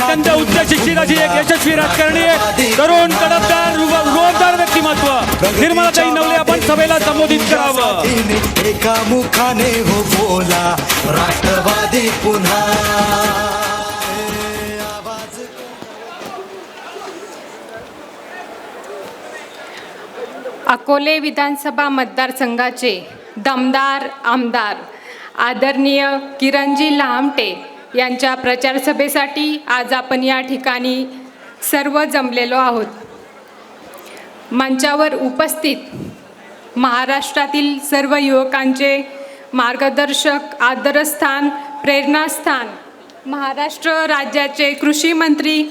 अत्यंत उच्च शिक्षित अशी एक यशस्वी राजकारणी आहे. तरुण कडकदार रुबाबदार व्यक्तिमत्व. निर्मलाताई नवले आपण सभेला संबोधित करावं. एका मुखाने हो बोला राष्ट्रवादी पुन्हा. अकोले विधानसभा मतदारसंघाचे दमदार आमदार आदरणीय किरणजी लहामटे यांच्या प्रचारसभेसाठी आज आपण या ठिकाणी सर्व जमलेलो आहोत. मंचावर उपस्थित महाराष्ट्रातील सर्व युवकांचे मार्गदर्शक आदरस्थान प्रेरणास्थान महाराष्ट्र राज्याचे कृषी मंत्री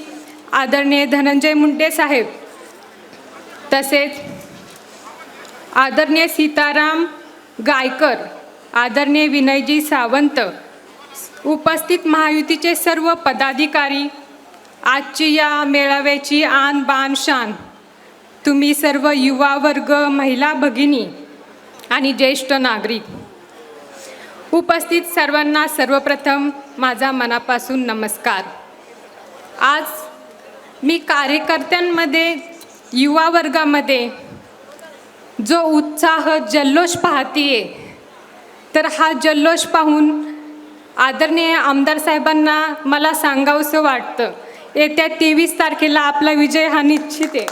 आदरणीय धनंजय मुंडे साहेब तसेच आदरणीय सीताराम गायकर आदरणीय विनयजी सावंत उपस्थित महायुतीचे सर्व पदाधिकारी आजची या मेळाव्याची आन बान शान. तुम्ही सर्व युवा वर्ग महिला भगिनी आणि ज्येष्ठ नागरिक. उपस्थित सर्वांना सर्वप्रथम माझा मनापासून नमस्कार. आज मी कार्यकर्त्यांमध्ये युवा वर्गामध्ये जो उत्साह जल्लोष पाहतीये तर हा जल्लोष पाहून आदरणीय आमदार साहेबांना मला सांगावंसं वाटतं. येत्या तेवीस तारखेला आपला विजय हा निश्चित आहे.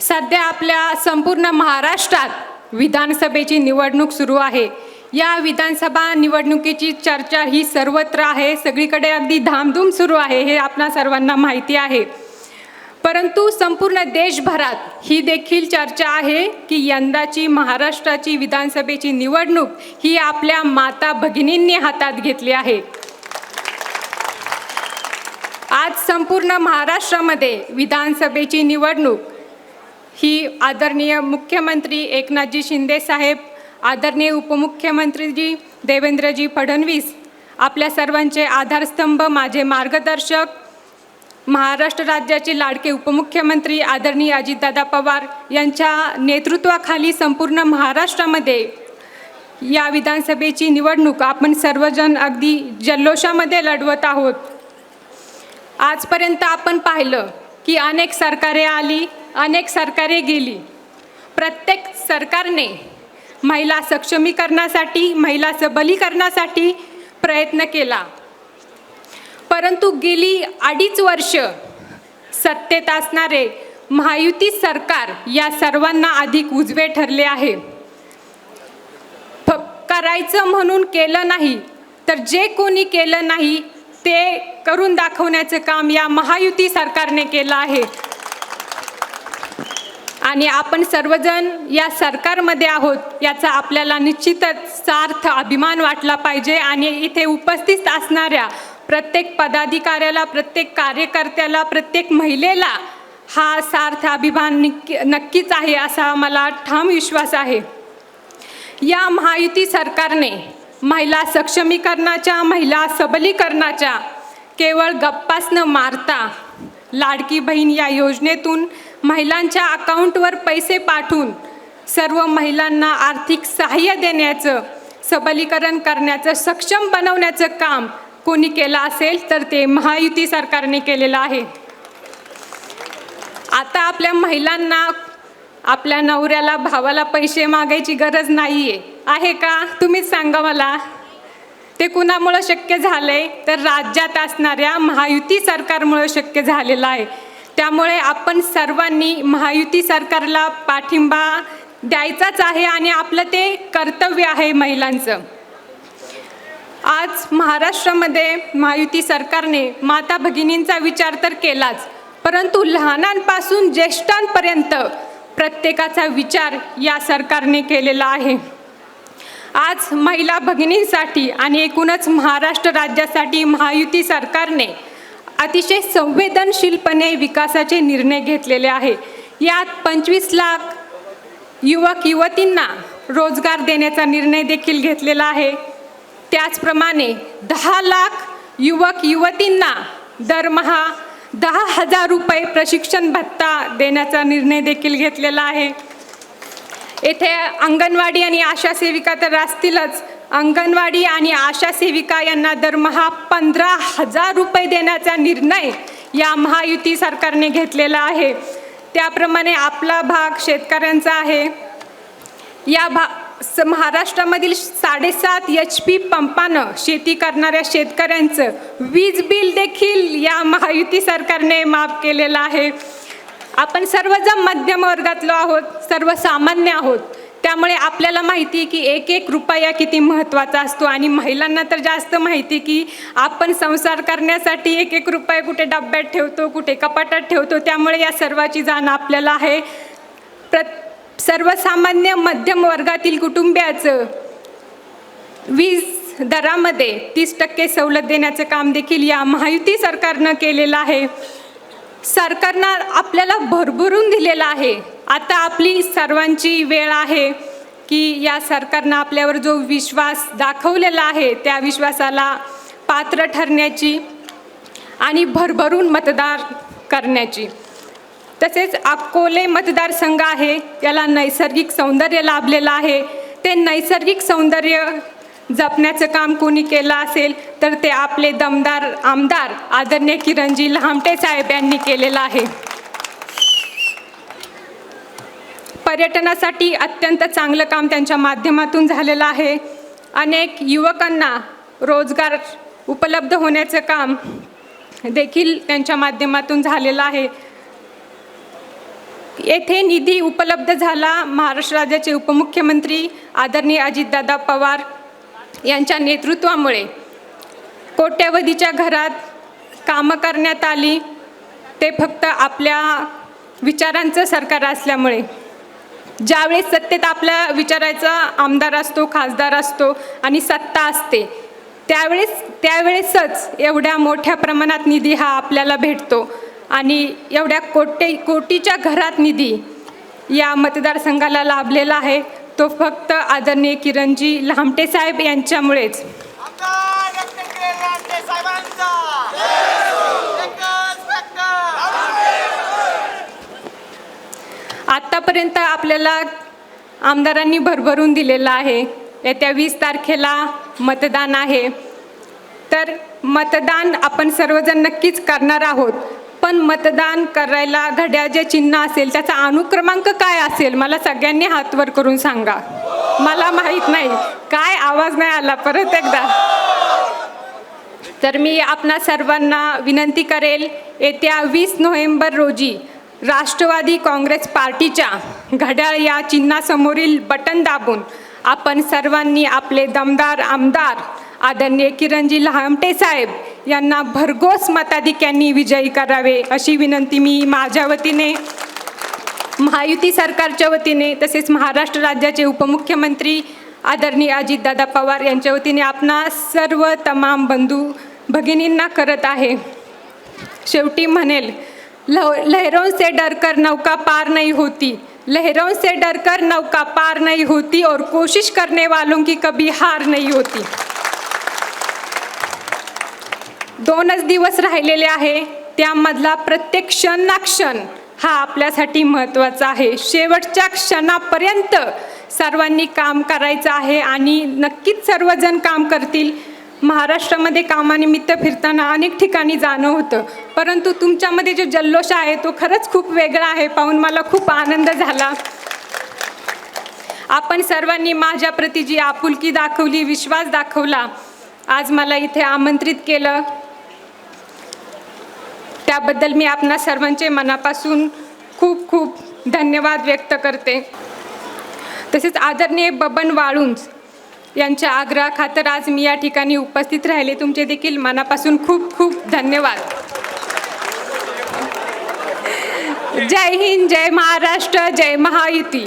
सध्या आपल्या संपूर्ण महाराष्ट्रात विधानसभेची निवडणूक सुरू आहे. या विधानसभा निवडणुकीची चर्चा ही सर्वत्र आहे. सगळीकडे अगदी धामधूम सुरू आहे हे आपणा सर्वांना माहिती आहे. परंतु संपूर्ण देशभरात ही देखील चर्चा आहे की यंदाची महाराष्ट्राची विधानसभेची निवडणूक ही आपल्या माता भगिनींनी हातात घेतली आहे. आज संपूर्ण महाराष्ट्रामध्ये विधानसभेची निवडणूक ही आदरणीय मुख्यमंत्री एकनाथजी शिंदे साहेब आदरणीय उपमुख्यमंत्रीजी देवेंद्रजी फडणवीस आपल्या सर्वांचे आधारस्तंभ माझे मार्गदर्शक महाराष्ट्र राज्याचे लाडके उपमुख्यमंत्री आदरणीय अजितदादा पवार यांच्या नेतृत्वाखाली संपूर्ण महाराष्ट्रामध्ये या विधानसभेची निवडणूक आपण सर्वजण अगदी जल्लोषामध्ये लढवत आहोत. आजपर्यंत आपण पाहिलं की अनेक सरकारे आली अनेक सरकारे गेली. प्रत्येक सरकारने महिला सक्षमीकरणासाठी महिला सबलीकरणासाठी प्रयत्न केला. परंतु गेली अडीच वर्ष सत्तेत असणारे महायुती सरकार या सर्वांना अधिक उजवे ठरले आहे. करायचं म्हणून केलं नाही तर जे कोणी केलं नाही ते करून दाखवण्याचं काम या महायुती सरकारने केलं आहे. आणि आपण सर्वजण या सरकारमध्ये आहोत याचा आपल्याला निश्चितच सार्थ अभिमान वाटला पाहिजे. आणि इथे उपस्थित असणाऱ्या प्रत्येक पदाधिकाऱ्याला प्रत्येक कार्यकर्त्याला प्रत्येक महिलेला हा सार्थ अभिमान निक्की नक्कीच आहे असा मला ठाम विश्वास आहे. या महायुती सरकारने महिला सक्षमीकरणाच्या महिला सबलीकरणाच्या केवळ गप्पास न मारता लाडकी बहीण या योजनेतून महिलांच्या अकाउंटवर पैसे पाठवून सर्व महिलांना आर्थिक सहाय्य देण्याचं सबलीकरण करण्याचं सक्षम बनवण्याचं काम कोणी केलं असेल तर ते महायुती सरकारने केलेलं आहे. आता आपल्या महिलांना आपल्या नवऱ्याला भावाला पैसे मागायची गरज नाही आहे आहे का? तुम्हीच सांगा मला. ते कुणामुळं शक्य झालं आहे तर राज्यात असणाऱ्या महायुती सरकारमुळं शक्य झालेलं आहे. त्यामुळे आपण सर्वांनी महायुती सरकारला पाठिंबा द्यायचाच आहे आणि आपलं ते कर्तव्य आहे महिलांचं. आज महाराष्ट्रामध्ये महायुती सरकारने माता भगिनींचा विचार तर केलाच परंतु लहानांपासून ज्येष्ठांपर्यंत प्रत्येकाचा विचार या सरकारने केलेला आहे. आज महिला भगिनींसाठी आणि एकूणच महाराष्ट्र राज्यासाठी महायुती सरकारने अतिशय संवेदनशीलपणे विकासाचे निर्णय घेतलेले आहे. यात पंचवीस लाख युवक युवतींना रोजगार देण्याचा निर्णय देखील घेतलेला आहे. त्याचप्रमाणे दहा लाख युवक युवतींना दरमहा दहा हजार रुपये प्रशिक्षण भत्ता देण्याचा निर्णय देखील घेतलेला आहे. येथे अंगणवाडी आणि आशा सेविका तर असतीलच अंगणवाडी आणि आशा सेविका यांना दरमहा पंधरा हजार रुपये देण्याचा निर्णय या महायुती सरकारने घेतलेला आहे. त्याप्रमाणे आपला भाग शेतकऱ्यांचा आहे. या भा स- महाराष्ट्रामधील साडेसात एच पी पंपानं शेती करणाऱ्या शेतकऱ्यांचं वीज बिल देखील या महायुती सरकारने माफ केलेलं आहे. आपण सर्वजण मध्यम वर्गातलो आहोत सर्वसामान्य आहोत. त्यामुळे आपल्याला माहिती आहे की एक एक रुपया किती महत्त्वाचा असतो आणि महिलांना तर जास्त माहिती की आपण संसार करण्यासाठी एक एक रुपये कुठे डब्यात ठेवतो कुठे कपाटात ठेवतो त्यामुळे या सर्वाची जाण आपल्याला आहे. प्र सर्वसामान्य मध्यम वर्गातील कुटुंबियाचं वीज दरामध्ये तीस टक्के सवलत देण्याचं काम देखील या महायुती सरकारनं केलेलं आहे. सरकारनं आपल्याला भरभरून दिलेलं आहे. आता आपली सर्वांची वेळ आहे की या सरकारनं आपल्यावर जो विश्वास दाखवलेला आहे त्या विश्वासाला पात्र ठरण्याची आणि भरभरून मतदार करण्याची. तसेच अकोले मतदारसंघ आहे याला नैसर्गिक सौंदर्य लाभलेलं आहे. ते नैसर्गिक सौंदर्य जपण्याचं काम कोणी केलं असेल तर ते आपले दमदार आमदार आदरणीय किरणजी लहामटे साहेब यांनी केलेलं आहे. पर्यटनासाठी अत्यंत चांगलं काम त्यांच्या माध्यमातून झालेलं आहे. अनेक युवकांना रोजगार उपलब्ध होण्याचं काम देखील त्यांच्या माध्यमातून झालेलं आहे. येथे निधी उपलब्ध झाला. महाराष्ट्र राज्याचे उपमुख्यमंत्री आदरणीय अजितदादा पवार यांच्या नेतृत्वामुळे कोट्यवधीच्या घरात कामं करण्यात आली. ते फक्त आपल्या विचारांचं सरकार असल्यामुळे ज्यावेळेस सत्तेत आपल्या विचारायचा आमदार असतो खासदार असतो आणि सत्ता असते त्यावेळेस त्यावेळेसच एवढ्या मोठ्या प्रमाणात निधी हा आपल्याला भेटतो आणि एवढ्या कोटे कोटीच्या घरात निधी या मतदारसंघाला लाभलेला आहे. तो फक्त आदरणीय किरणजी लहामटे साहेब यांच्यामुळेच. आतापर्यंत आपल्याला आमदारांनी भरभरून दिलेलं आहे. येत्या वीस तारखेला मतदान आहे. तर मतदान आपण सर्वजण नक्कीच करणार आहोत. पण मतदान करायला घड्याळ जे चिन्ह असेल त्याचा अनुक्रमांक काय असेल मला सगळ्यांनी हातवर करून सांगा. मला माहीत नाही. काय आवाज नाही आला परत एकदा. तर मी आपणा सर्वांना विनंती करेल येत्या वीस नोव्हेंबर रोजी राष्ट्रवादी काँग्रेस पार्टीच्या घड्याळ या चिन्हासमोरील बटन दाबून आपण सर्वांनी आपले दमदार आमदार आदरणीय किरणजी लहामटे साहेब यांना भरघोस मताधिक्यांनी विजयी करावे अशी विनंती मी माझ्या वतीने महायुती सरकारच्या वतीने तसेच महाराष्ट्र राज्याचे उपमुख्यमंत्री आदरणीय अजितदादा पवार यांच्या वतीने आपणा सर्व तमाम बंधू भगिनींना करत आहे. शेवटी म्हणेल लहरों से डरकर नौका पार नहीं होती। लहरों से डरकर नौका पार नहीं होती और कोशिश करने वालों की कभी हार नहीं होती। दोनच दिवस राहिलेले आहे त्यामधला प्रत्येक क्षण ना क्षण हा आपल्यासाठी महत्त्वाचा आहे. शेवटच्या क्षणापर्यंत सर्वांनी काम करायचं आहे आणि नक्कीच सर्वजण काम करतील. महाराष्ट्रामध्ये कामानिमित्त फिरताना अनेक ठिकाणी जाणं होतं. परंतु तुमच्यामध्ये जो जल्लोष आहे तो खरंच खूप वेगळा आहे. पाहून मला खूप आनंद झाला. आपण सर्वांनी माझ्याप्रती जी आपुलकी दाखवली विश्वास दाखवला आज मला इथे आमंत्रित केलं. त्याबद्दल मी आपणा सर्वांचे मनापासून खूप खूप धन्यवाद व्यक्त करते. तसेच आदरणीय बबन वाळुंज यांच्या आग्रहाखातर आज मी या ठिकाणी उपस्थित राहिले. तुमचे देखील मनापासून खूप खूप धन्यवाद. जय हिंद जय महाराष्ट्र जय महायुती.